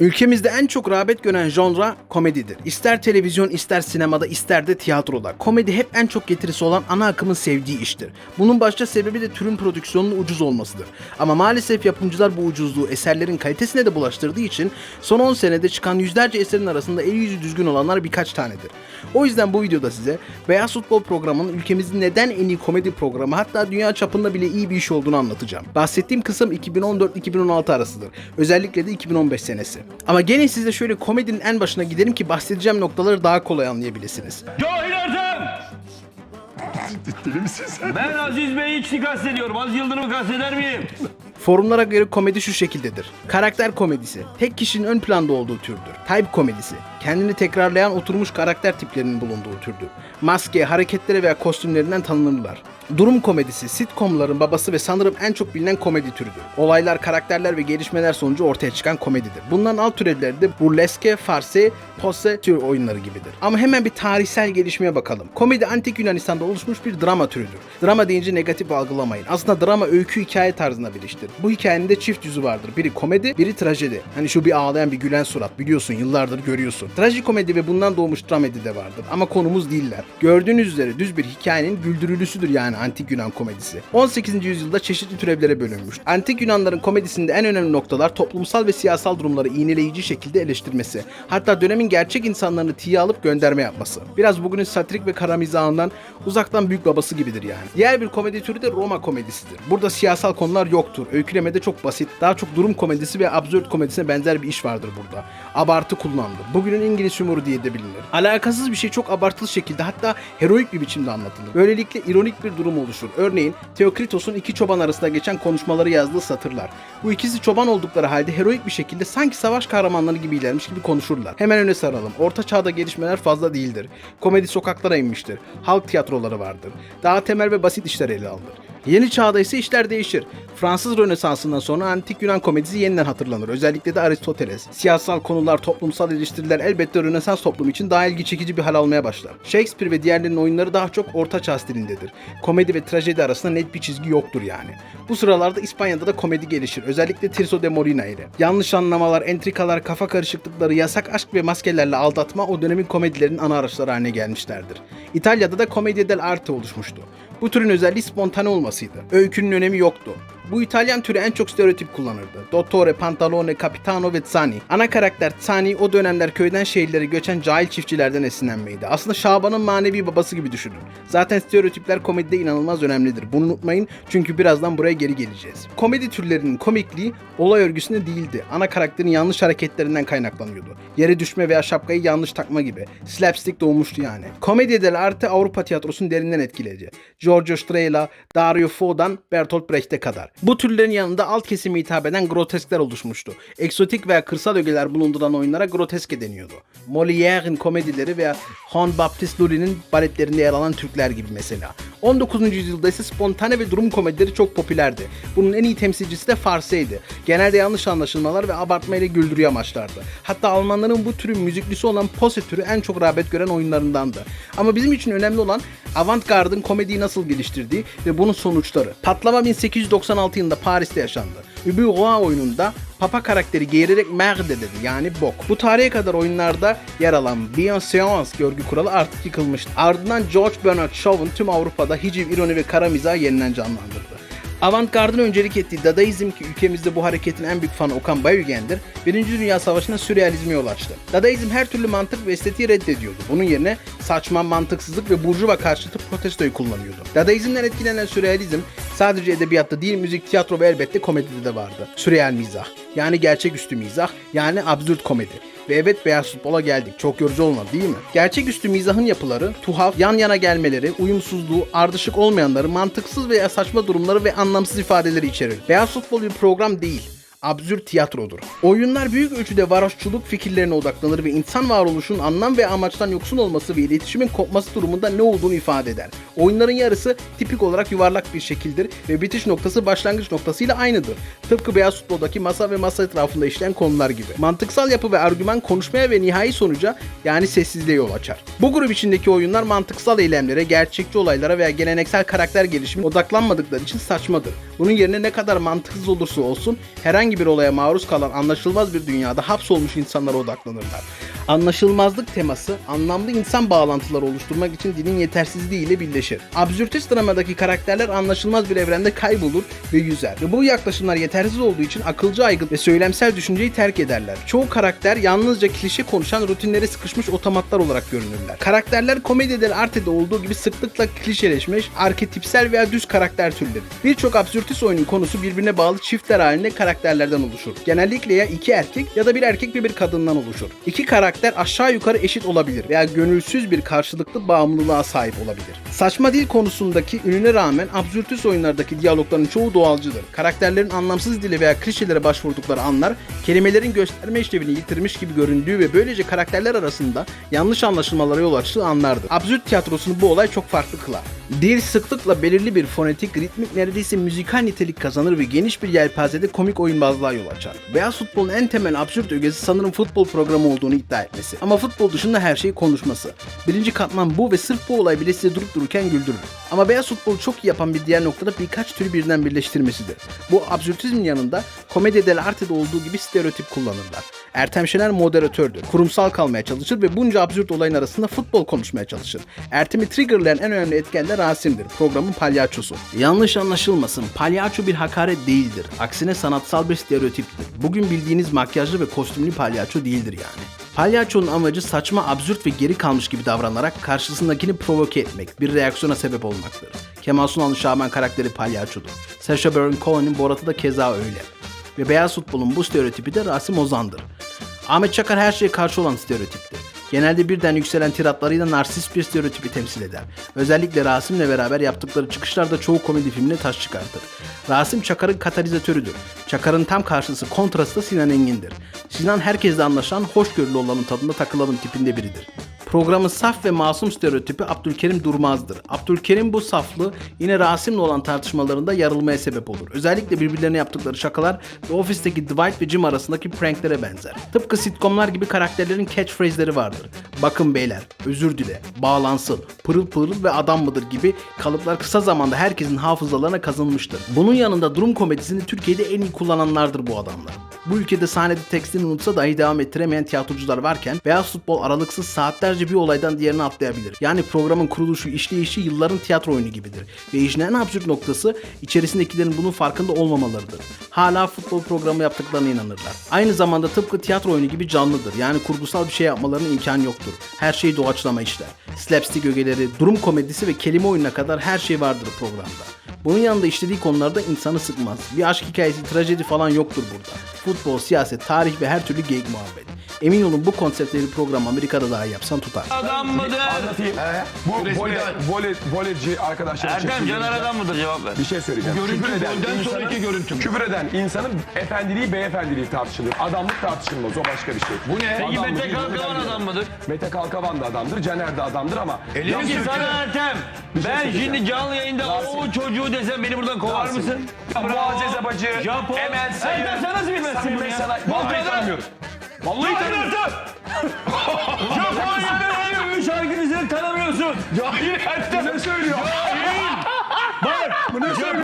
Ülkemizde en çok rağbet gören genre komedidir. İster televizyon, ister sinemada, ister de tiyatroda. Komedi hep en çok getirisi olan ana akımın sevdiği iştir. Bunun başta sebebi de türün prodüksiyonunun ucuz olmasıdır. Ama maalesef yapımcılar bu ucuzluğu eserlerin kalitesine de bulaştırdığı için son 10 senede çıkan yüzlerce eserin arasında eli yüzü düzgün olanlar birkaç tanedir. O yüzden bu videoda size Beyaz Futbol programının ülkemizin neden en iyi komedi programı hatta dünya çapında bile iyi bir iş olduğunu anlatacağım. Bahsettiğim kısım 2014-2016 arasıdır. Özellikle de 2015 senesi. Ama gelin size şöyle komedinin en başına gidelim ki bahsedeceğim noktaları daha kolay anlayabilirsiniz. Cahil Ertem! Deli misin sen? Ben Aziz Bey'i hiç kastediyorum. Az Yıldırım'ı kasteder miyim? Forumlara göre komedi şu şekildedir. Karakter komedisi, tek kişinin ön planda olduğu türdür. Type komedisi, kendini tekrarlayan oturmuş karakter tiplerinin bulunduğu türdür. Maske, hareketleri veya kostümlerinden tanınırlar. Durum komedisi, sitcomların babası ve sanırım en çok bilinen komedi türüdür. Olaylar, karakterler ve gelişmeler sonucu ortaya çıkan komedidir. Bunların alt türevleri de burleske, farse, pose tür oyunları gibidir. Ama hemen bir tarihsel gelişmeye bakalım. Komedi antik Yunanistan'da oluşmuş bir drama türüdür. Drama deyince negatif algılamayın. Aslında drama öykü hikaye tarzında bir. Bu hikayenin de çift yüzü vardır. Biri komedi, biri trajedi. Hani şu bir ağlayan bir gülen surat biliyorsun yıllardır görüyorsun. Trajikomedi ve bundan doğmuş dramedi de vardır ama konumuz değiller. Gördüğünüz üzere düz bir hikayenin güldürülüsüdür yani antik Yunan komedisi. 18. yüzyılda çeşitli türevlere bölünmüş. Antik Yunanların komedisinde en önemli noktalar toplumsal ve siyasal durumları iğneleyici şekilde eleştirmesi. Hatta dönemin gerçek insanlarını tiye alıp gönderme yapması. Biraz bugünün satirik ve kara mizahından uzaktan büyük babası gibidir yani. Diğer bir komedi türü de Roma komedisidir. Burada siyasal konular yoktur. Öykülemede çok basit. Daha çok durum komedisi ve absürt komedisine benzer bir iş vardır burada. Abartı kullanılır. Bugünün İngiliz humoru diye de bilinir. Alakasız bir şey çok abartılı şekilde hatta heroik bir biçimde anlatılır. Böylelikle ironik bir durum oluşur. Örneğin Theokritos'un iki çoban arasında geçen konuşmaları yazdığı satırlar. Bu ikisi çoban oldukları halde heroik bir şekilde sanki savaş kahramanları gibilermiş gibi konuşurlar. Hemen öne saralım. Orta çağda gelişmeler fazla değildir. Komedi sokaklara inmiştir. Halk tiyatroları vardır. Daha temel ve basit işler ele alınır. Yeni çağda ise işler değişir. Fransız Rönesansı'ndan sonra antik Yunan komedisi yeniden hatırlanır. Özellikle de Aristoteles. Siyasal konular, toplumsal eleştiriler elbette Rönesans toplumu için daha ilgi çekici bir hal almaya başlar. Shakespeare ve diğerlerinin oyunları daha çok orta çağ stilindedir. Komedi ve trajedi arasında net bir çizgi yoktur yani. Bu sıralarda İspanya'da da komedi gelişir. Özellikle Tirso de Molina ile. Yanlış anlamalar, entrikalar, kafa karışıklıkları, yasak aşk ve maskelerle aldatma o dönemin komedilerinin ana araçları haline gelmişlerdir. İtalya'da da Commedia dell'arte oluşmuştu. Bu türün özelliği spontane olmasıydı. Öykünün önemi yoktu. Bu İtalyan türü en çok stereotip kullanırdı. Dottore, Pantalone, Capitano ve Zani. Ana karakter Zani o dönemler köyden şehirlere göçen cahil çiftçilerden esinlenmeydi. Aslında Şaban'ın manevi babası gibi düşünün. Zaten stereotipler komedide inanılmaz önemlidir. Bunu unutmayın çünkü birazdan buraya geri geleceğiz. Komedi türlerinin komikliği olay örgüsünde değildi. Ana karakterin yanlış hareketlerinden kaynaklanıyordu. Yere düşme veya şapkayı yanlış takma gibi. Slapstick doğmuştu yani. Komedi dell'arte Avrupa tiyatrosunun derinden etkiledi. Giorgio Strehla, Dario Fo'dan Bertolt Brecht'e kadar. Bu türlerin yanında alt kesime hitap eden groteskler oluşmuştu. Eksotik veya kırsal ögeler bulunduran oyunlara groteske deniyordu. Molière'in komedileri veya Jean Baptiste Lully'nin baletlerinde yer alan Türkler gibi mesela. 19. yüzyılda ise spontane ve durum komedileri çok popülerdi. Bunun en iyi temsilcisi de Farse'ydi. Genelde yanlış anlaşılmalar ve abartma ile güldürüyor amaçlardı. Hatta Almanların bu türün müziklisi olan Pose türü en çok rağbet gören oyunlarındandı. Ama bizim için önemli olan Avantgard'ın komediyi nasıl geliştirdiği ve bunun sonuçları. Patlama 1896 yılında Paris'te yaşandı. Ubu Roi oyununda Papa karakteri geğirerek merde dedi yani bok. Bu tarihe kadar oyunlarda yer alan Bienséance görgü kuralı artık yıkılmıştı. Ardından George Bernard Shaw'un tüm Avrupa'da hiciv, ironi ve kara mizahı yeniden canlandırdı. Avantgard'ın öncelik ettiği Dadaizm ki ülkemizde bu hareketin en büyük fanı Okan Bayülgen'dir. Birinci Dünya Savaşı'nda sürrealizme yol açtı. Dadaizm her türlü mantık ve estetiği reddediyordu. Bunun yerine saçma, mantıksızlık ve burjuva karşıtı protestoyu kullanıyordu. Dadaizmden etkilenen sürrealizm sadece edebiyatta değil müzik, tiyatro ve elbette komedide de vardı. Sürreal mizah. Yani gerçeküstü mizah, yani absürt komedi. Ve evet beyaz futbola geldik. Çok yorucu olmadı değil mi? Gerçeküstü mizahın yapıları, tuhaf, yan yana gelmeleri, uyumsuzluğu, ardışık olmayanları, mantıksız veya saçma durumları ve anlamsız ifadeleri içerir. Beyaz futbol bir program değil absürt tiyatrodur. Oyunlar büyük ölçüde varoşçuluk fikirlerine odaklanır ve insan varoluşun anlam ve amaçtan yoksun olması ve iletişimin kopması durumunda ne olduğunu ifade eder. Oyunların yarısı tipik olarak yuvarlak bir şekildir ve bitiş noktası başlangıç noktasıyla aynıdır. Tıpkı beyaz futboldaki masa ve masa etrafında işleyen konular gibi. Mantıksal yapı ve argüman konuşmaya ve nihai sonuca yani sessizliğe yol açar. Bu grup içindeki oyunlar mantıksal eylemlere, gerçekçi olaylara veya geleneksel karakter gelişimine odaklanmadıkları için saçmadır. Bunun yerine ne kadar mantıksız olursa olsun herhangi herhangi bir olaya maruz kalan anlaşılmaz bir dünyada hapsolmuş insanlara odaklanırlar. Anlaşılmazlık teması anlamlı insan bağlantıları oluşturmak için dilin yetersizliği ile birleşir. Absürtist dramadaki karakterler anlaşılmaz bir evrende kaybolur ve yüzer. Ve bu yaklaşımlar yetersiz olduğu için akılcı aygıt ve söylemsel düşünceyi terk ederler. Çoğu karakter yalnızca klişe konuşan rutinlere sıkışmış otomatlar olarak görünürler. Karakterler komedide de artede olduğu gibi sıklıkla klişeleşmiş, arketipsel veya düz karakter türleri. Birçok absürtist oyunun konusu birbirine bağlı çiftler halinde karakterlerden oluşur. Genellikle ya iki erkek ya da bir erkek ve bir kadından oluşur. İki karakter aşağı yukarı eşit olabilir veya gönülsüz bir karşılıklı bağımlılığa sahip olabilir. Saçma dil konusundaki ününe rağmen absürtist oyunlardaki diyalogların çoğu doğalcıdır. Karakterlerin anlamsız dile veya klişelere başvurdukları anlar kelimelerin gösterme işlevini yitirmiş gibi göründüğü ve böylece karakterler arasında yanlış anlaşılmalara yol açtığı anlardır. Absürt tiyatrosunu bu olay çok farklı kılar. Dil sıklıkla belirli bir fonetik, ritmik neredeyse müzikal nitelik kazanır ve geniş bir yelpazede komik oyunbazlığa yol açar. Beyaz futbolun en temel absürt ögesi sanırım futbol programı olduğunu iddia etmesi. Ama futbol dışında her şey konuşması. Birinci katman bu ve sırf bu olay bile sizi durup dururken güldürür. Ama beyaz futbolu çok iyi yapan bir diğer noktada birkaç türü birden birleştirmesidir. Bu absürtizmin yanında komedi dell'arte'de olduğu gibi stereotip kullanırlar. Ertem Şener moderatördür. Kurumsal kalmaya çalışır ve bunca absürt olayın arasında futbol konuşmaya çalışır. Ertem'i triggerlayan en önemli etken de Rasim'dir. Programın palyaçosu. Yanlış anlaşılmasın. Palyaço bir hakaret değildir. Aksine sanatsal bir stereotiptir. Bugün bildiğiniz makyajlı ve kostümlü palyaço değildir yani. Palyaçonun amacı saçma, absürt ve geri kalmış gibi davranarak karşısındakini provoke etmek, bir reaksiyona sebep olmaktır. Kemal Sunal'ın Şaban karakteri palyaçodur. Sacha Baron Cohen'in Borat'ı da keza öyle. Ve beyaz futbolun bu stereotipi de Rasim Ozan'dır. Ahmet Çakar her şeye karşı olan stereotipti. Genelde birden yükselen tiratlarıyla narsist bir stereotipi temsil eder. Özellikle Rasim'le beraber yaptıkları çıkışlarda çoğu komedi filmine taş çıkartır. Rasim Çakar'ın katalizatörüdür. Çakar'ın tam karşısı kontrastı Sinan Engin'dir. Sinan herkesle anlaşan, hoşgörülü olanın tadında takılalım tipinde biridir. Programın saf ve masum stereotipi Abdülkerim Durmaz'dır. Abdülkerim bu saflığı yine Rasim'le olan tartışmalarında yarılmaya sebep olur. Özellikle birbirlerine yaptıkları şakalar ve ofisteki Dwight ve Jim arasındaki pranklere benzer. Tıpkı sitcomlar gibi karakterlerin catchphrase'leri vardır. Bakın beyler, özür dile, bağlansın, pırıl pırıl ve adam mıdır gibi kalıplar kısa zamanda herkesin hafızalarına kazınmıştır. Bunun yanında durum komedisini Türkiye'de en iyi kullananlardır bu adamlar. Bu ülkede sahnede tekstini unutsa dahi devam ettiremeyen tiyatrocular varken beyaz futbol aralıksız saatlerce bir olaydan diğerine atlayabilir. Yani programın kuruluşu, işleyişi yılların tiyatro oyunu gibidir. Ve işin en absürt noktası içerisindekilerin bunun farkında olmamalarıdır. Hala futbol programı yaptıklarına inanırlar. Aynı zamanda tıpkı tiyatro oyunu gibi canlıdır. Yani kurgusal bir şey yapmalarının imkanı yoktur. Her şey doğaçlama işler. Slapstick ögeleri, durum komedisi ve kelime oyununa kadar her şey vardır programda. Bunun yanında işlediği konularda insanı sıkmaz. Bir aşk hikayesi, trajedi falan yoktur burada. Futbol, siyaset, tarih ve her türlü geyik muhabbet. Emin olun bu konseptleri program Amerika'da daha yapsan tutar. Adam mıdır? Anlatayım. Bu voley, voley, voleyci arkadaşlarım Ertem Caner adam mıdır cevap ver. Bir şey söyleyeceğim. küfür eden golden insanın- sonraki görüntü mü? Küfür eden insanın efendiliği, beyefendiliği tartışılıyor. Adamlık tartışılmaz. O başka bir şey. Bu ne? Peki Mete Kalkavan adam mıdır? Mete Kalkavan da adamdır, Caner de adamdır ama... Peki sana Ertem, şey ben şimdi canlı yayında o çocuğu desem beni buradan kovar Rasim. mısın? Muazzez Abacı, Japon. Emel Sayın... Ertem sen nasıl bilmezsin bunu Bey ya? Sana... Vallahi tanımıyorum. Vallahi tanımıyorum. Japonya'da üç şarkınızı tanımıyorsun. Cahil Ertem ne söylüyor? Bak,